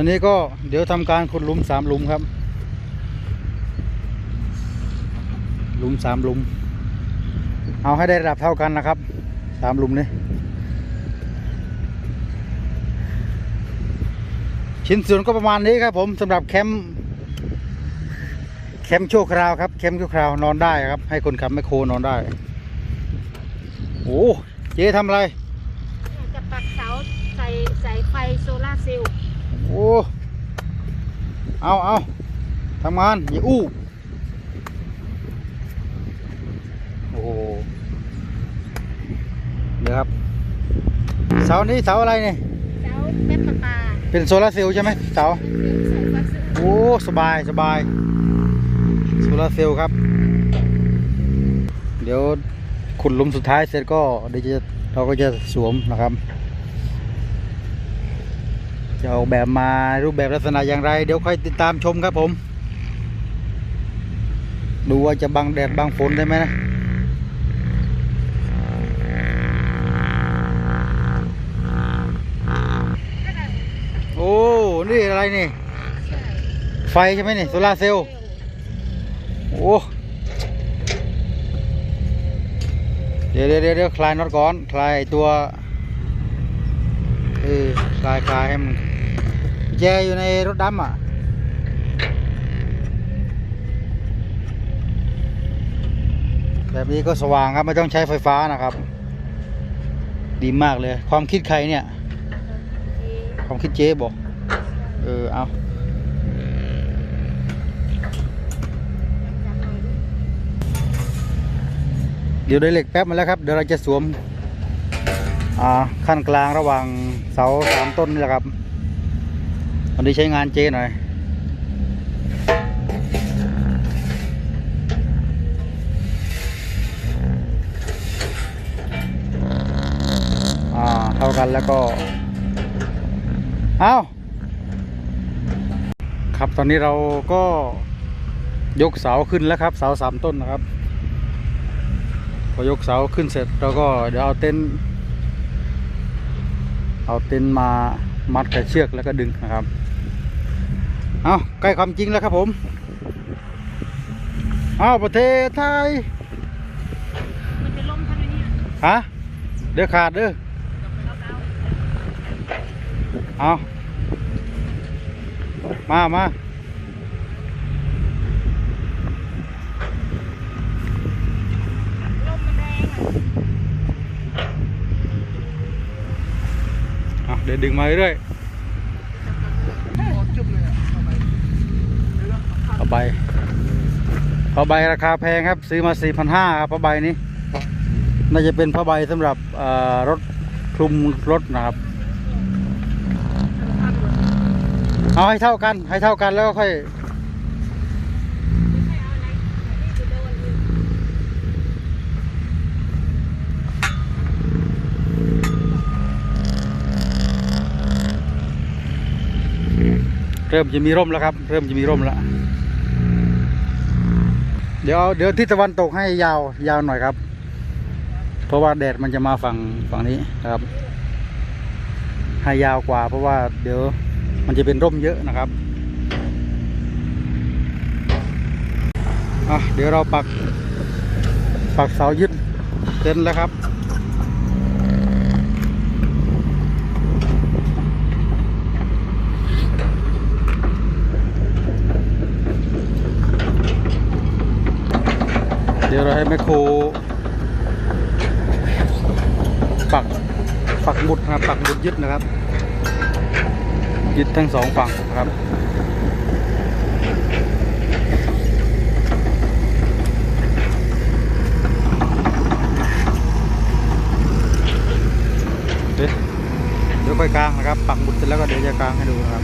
ตอนนี้ก็เดี๋ยวทำการขุดหลุมสามหลุมครับ หลุมสามหลุม เอาให้ได้ระดับเท่ากันนะครับสามหลุมนี้ชิ้นส่วนก็ประมาณนี้ครับผมสำหรับแคมป์แคมป์ชั่วคราวครับแคมป์ชั่วคราวนอนได้ครับ ให้คนขับแมคโครนอนได้โอ้เจ๊ทำอะไรจะปักเสาใส่สายไฟโซลาร์เซลล์ โอ้ เอาเอาทำงาน อย่าอู้ โอ้โหเดี๋ยวครับ เสานี้เสาอะไรเนี่ยเสาแม่ปลาปลาเป็นโซลาร์เซลล์ใช่ไหมเสาสายไฟเซลล์โอ้ สบายสบาย โซลาร์เซลล์ครับ เดี๋ยวขุดหลุมสุดท้ายเสร็จก็เดี๋ยวจะเราก็จะสวมนะครับ จะออกแบบมารูปแบบลักษณะอย่างไร เดี๋ยวค่อยติดตามชมครับผม ดูว่าจะบังแดดบังฝนได้ไหมนะโอ้ นี่อะไรนี่ ไฟใช่ไหมนี่โซลาร์เซลล์โอ้เดี๋ยวเดี๋ยวเดี๋ยวเดี๋ยวคลายน็อตก่อน คลายตัว เออคลายคลายให้มันแจอยู่ในรถดำอะแบบนี้ก็สว่างครับไม่ต้องใช้ไฟฟ้านะครับ ดีมากเลย ความคิดใครเนี่ย ความคิดเจ๊บอก เออเอาเดี๋ยวได้เหล็กแป๊บมาแล้วครับ เดี๋ยวเราจะสวม ขั้นกลางระหว่างเสาสามต้นนี่แหละครับวันนี้ใช้งานเจหน่อยอ่าเท่ากันแล้วก็ เอาครับตอนนี้เราก็ยกเสาขึ้นแล้วครับ เสาสามต้นนะครับ พอยกเสาขึ้นเสร็จเราก็เดี๋ยวเอาเต็นท์ เอาเต็นท์มามัดกับเชือกแล้วก็ดึงนะครับ เอาใกล้ความจริงแล้วครับผม เอาประเทศไทยมันจะล่มทันไหมเนี่ยฮะเดี๋ยวขาดเด้อเอามามา ล่มมันแรงอะ เดี๋ยวดึงมาเรื่อยผ้าใบผ้าใบราคาแพงครับ ซื้อมา 4,500ครับผ้าใบนี้ น่าจะเป็นผ้าใบสำหรับรถคลุมรถนะครับ เอาให้เท่ากัน ให้เท่ากันแล้วก็ค่อย เริ่มจะมีร่มแล้วครับ เริ่มจะมีร่มแล้วเดี๋ยวเดี๋ยวทิศตะวันตกให้ยาวยาวหน่อยครับ เพราะว่าแดดมันจะมาฝั่งฝั่งนี้นะครับ ให้ยาวกว่า เพราะว่าเดี๋ยวมันจะเป็นร่มเยอะนะครับอะเดี๋ยวเราปักปักเสายึดเต็นท์แล้วครับ เดี๋ยวเราให้แมคโครปักปักหมุดนะครับปักหมุดยึดนะครับ ยึดทั้งสองฝั่งนะครับเดี๋ยวค่อยกลางนะครับ ปักหมุดเสร็จแล้วก็เดี๋ยวจะกลางให้ดูนะครับ